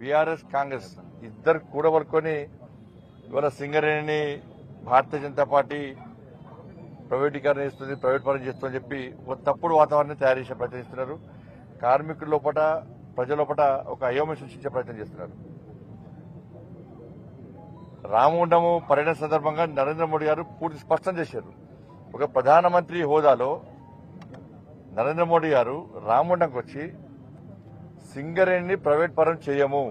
BRS Congress ఇద్దరు కూడబడుకొని ఇవాళ సింగరేణిని భారతీయ Janata party ప్రైవేటీకరణ చేస్తుంది ప్రైవేట్ పరం చేస్తుందని చెప్పి ఒక తప్పుడు వాతావరణం తయారు చేసే ప్రయత్నం చేస్తున్నారు. కార్మికుల లోపల ప్రజల లోపల ఒక అయోమయం సృష్టించే ప్రయత్నం చేస్తున్నారు. రామగుండము పర్యటన సందర్భంగా నరేంద్ర మోడీ గారు పూర్తి స్పష్టం చేశారు. ఒక ప్రధానమంత్రి హోదాలో నరేంద్ర మోడీ గారు రామగుండంకి వచ్చి సింగరేణిని ప్రైవేట్ పరం చేయము.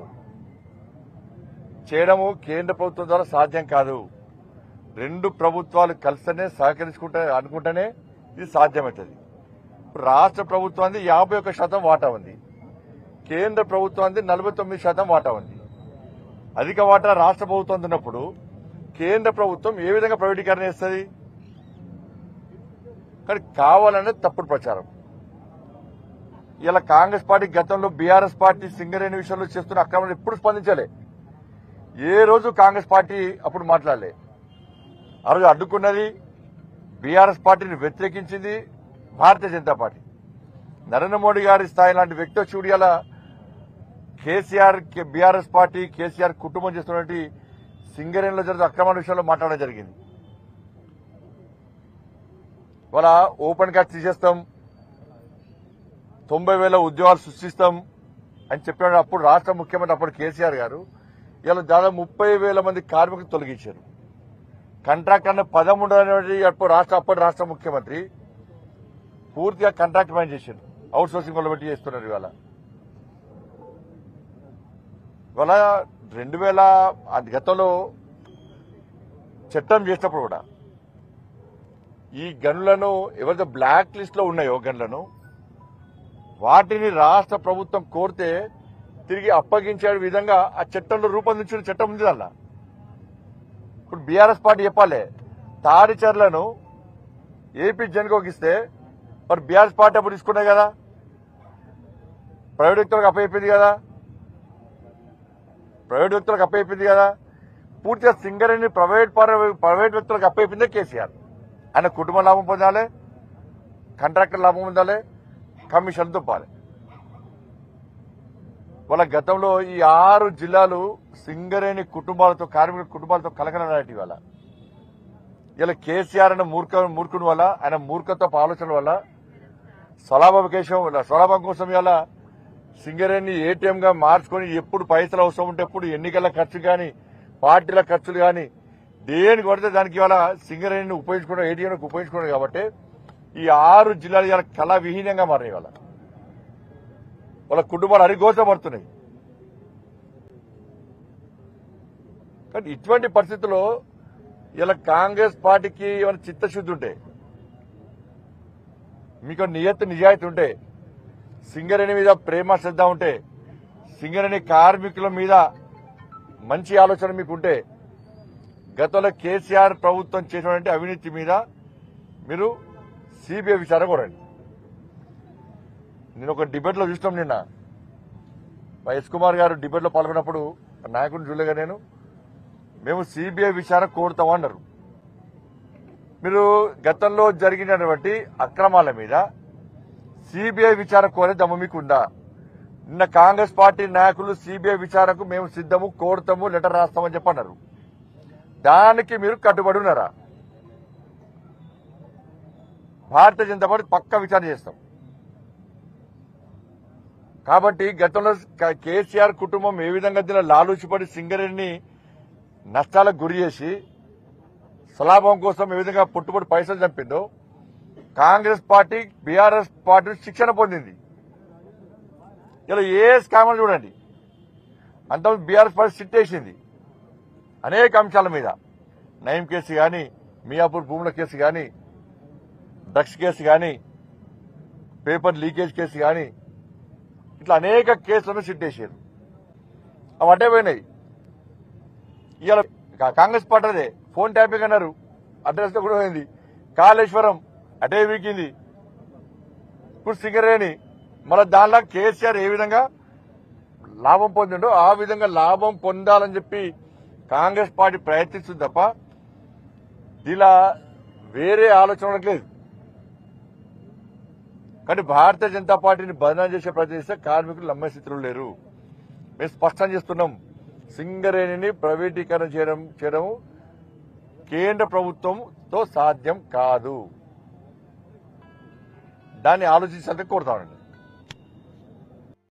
చేయడము కేంద్ర ప్రభుత్వం ద్వారా సాధ్యం కాదు. రెండు ప్రభుత్వాలు కలిసినే సహకరించుకుంటే అనుకుంటేనే ఇది సాధ్యమవుతుంది. ఇప్పుడు రాష్ట్ర ప్రభుత్వానికి యాభై ఒక్క శాతం వాటా ఉంది. కేంద్ర ప్రభుత్వానికి నలభై తొమ్మిది శాతం వాటా ఉంది. అధిక వాటా రాష్ట్ర ప్రభుత్వం ఉన్నప్పుడు కేంద్ర ప్రభుత్వం ఏ విధంగా ప్రైవేటీకరణ చేస్తుంది? కానీ కావాలనే తప్పుడు ప్రచారం. ఇలా కాంగ్రెస్ పార్టీ గతంలో బీఆర్ఎస్ పార్టీ సింగరేణి విషయంలో చేస్తున్న అక్రమం ఎప్పుడు స్పందించలే. ఏ రోజు కాంగ్రెస్ పార్టీ అప్పుడు మాట్లాడలే. ఆ రోజు అడ్డుకున్నది బీఆర్ఎస్ పార్టీని వ్యతిరేకించింది భారతీయ జనతా పార్టీ. నరేంద్ర మోడీ గారి స్థాయి లాంటి వ్యక్తి వచ్చి కేసీఆర్ బీఆర్ఎస్ పార్టీ కేసీఆర్ కుటుంబం చేస్తున్నటువంటి సింగరేణిలో జరిగిన అక్రమాల విషయంలో మాట్లాడడం జరిగింది. వాళ్ళ ఓపెన్గా తీసేస్తాం. తొంభై వేల ఉద్యోగాలు సృష్టిస్తాం అని చెప్పిన అప్పుడు రాష్ట్ర ముఖ్యమంత్రి అప్పుడు కేసీఆర్ గారు ఇలా దాదాపు ముప్పై వేల మంది కార్మికులు తొలగించారు. కంట్రాక్ట్ అనే పదం ఉండదని అప్పుడు రాష్ట్ర అప్పటి రాష్ట్ర ముఖ్యమంత్రి పూర్తిగా కంట్రాక్ట్ మైన్ చేశారు అవుట్ సోర్సింగ్ వాళ్ళు పెట్టి చేస్తున్నారు ఇవాళ. ఇవాళ రెండు వేల అది గతంలో చట్టం చేసినప్పుడు కూడా ఈ గనులను ఎవరైతే బ్లాక్ లిస్ట్లో ఉన్నాయో గనులను వాటిని రాష్ట్ర ప్రభుత్వం కోరితే తిరిగి అప్పగించే విధంగా ఆ చట్టంలో రూపొందించిన చట్టం ఉంది అలా. ఇప్పుడు బీఆర్ఎస్ పార్టీ చెప్పాలి తాడిచర్లను ఏపీ జన్కోకి ఇస్తే మరి బీఆర్ఎస్ పార్టీ అప్పుడు తీసుకున్నాయి కదా? ప్రైవేట్ వ్యక్తులకు అప్పయిపోయింది కదా? ప్రైవేట్ వ్యక్తులకు అప్పయిపోయింది కదా? పూర్తిగా సింగరేణి ప్రైవేట్ ప్రైవేట్ వ్యక్తులకు అప్పయిపోయిందే కేసీఆర్. ఆయన కుటుంబ లాభం పొందాలి కాంట్రాక్టర్ లాభం పొందాలి కమిషన్ పాలే. వాళ్ళ గతంలో ఈ ఆరు జిల్లాలు సింగరేణి కుటుంబాలతో కార్మికుల కుటుంబాలతో కలకలనాటి ఇవాళ ఇలా కేసీఆర్ అనే మూర్ఖ మూర్ఖుని వల్ల ఆయన మూర్ఖత్వ ఆలోచన వల్ల స్వలాభం స్వలాభం కోసం ఇలా సింగరేణి ఏటీఎం గా మార్చుకొని ఎప్పుడు పైసలు అవసరం ఉంటే ఎప్పుడు ఎన్నికల ఖర్చు కానీ పార్టీల ఖర్చులు కానీ దేని కొడితే దానికి ఇవాళ సింగరేణిని ఉపయోగించుకోవడం ఏటీఎం ఉపయోగించుకోవడం కాబట్టి ఈ ఆరు జిల్లాలు ఇలా కళా విహీనంగా వాళ్ళ వాళ్ళ కుటుంబాలు అరిగోచబడుతున్నాయి కానీ ఇటువంటి పరిస్థితుల్లో ఇలా కాంగ్రెస్ పార్టీకి ఏమైనా చిత్తశుద్ధి ఉంటే మీకు నియత్ నిజాయితీ ఉంటే సింగరేణి మీద ప్రేమ శ్రద్ధ ఉంటే సింగరేణి కార్మికుల మీద మంచి ఆలోచన మీకు ఉంటే గతంలో కేసీఆర్ ప్రభుత్వం చేసినటువంటి అవినీతి మీద మీరు సిబిఐ విచారకూడండి కోరండి. నేను ఒక డిబేట్లో చూసినాం నిన్న. వైఎస్ కుమార్ గారు డిబేట్లో పాల్గొన్నప్పుడు నాయకుడిని చూడలేగా నేను. మేము సిబిఐ విచారణ కోరుతామన్నారు మీరు గతంలో జరిగినటువంటి అక్రమాల మీద సిబిఐ విచారణ కోరే దమ్ము మీకు ఉందా నిన్న కాంగ్రెస్ పార్టీ నాయకులు సిబిఐ విచారణకు మేము సిద్ధము కోరుతాము లెటర్ రాస్తామని చెప్పన్నారు. దానికి మీరు కట్టుబడి ఉన్నారా? భారతీయ జనతా పార్టీ పక్క విచారణ చేస్తాం. కాబట్టి గతంలో కేసీఆర్ కుటుంబం ఏ విధంగా దీనిలో లాలూచిపడి సింగరేణిని నష్టాలకు గురి చేసి స్వలాభం కోసం ఏ విధంగా పుట్టుబడి పైసలు చంపిందో కాంగ్రెస్ పార్టీ బీఆర్ఎస్ పార్టీ శిక్షణ పొందింది. ఇలా ఏ స్కామ్ చూడండి. అంత బీఆర్ఎస్ పార్టీ సిట్ వేసింది. అనేక అంశాల మీద. నయం కేసు కానీ మియాపూర్ భూముల కేసు కానీ డ్రగ్స్ కేసు కానీ పేపర్ లీకేజ్ కేసు కానీ ఇట్లా అనేక కేసులను సిట్టేసారు అవి అటే పోయినాయి. ఇవాళ కాంగ్రెస్ పార్టీ ఫోన్ ట్యాపింగ్ అన్నారు. అడ్రస్ కూడా పోయింది. కాళేశ్వరం అటే వీకింది. ఇప్పుడు సింగరేణి మళ్ళీ దానిలో కేసీఆర్ ఏ విధంగా లాభం పొందిండో ఆ విధంగా లాభం పొందాలని చెప్పి కాంగ్రెస్ పార్టీ ప్రయత్నిస్తుంది తప్ప ఇలా వేరే ఆలోచన లేదు కానీ భారతీయ జనతా పార్టీని బదనాం చేసే ప్రయత్నం కార్మికులు నమ్మే స్థితిలో లేరు. మేము స్పష్టం చేస్తున్నాం. సింగరేణిని ప్రైవేటీకరణ చేయడం చేయడం కేంద్ర ప్రభుత్వంతో సాధ్యం కాదు. దాన్ని ఆలోచించాలని కోరుతామండి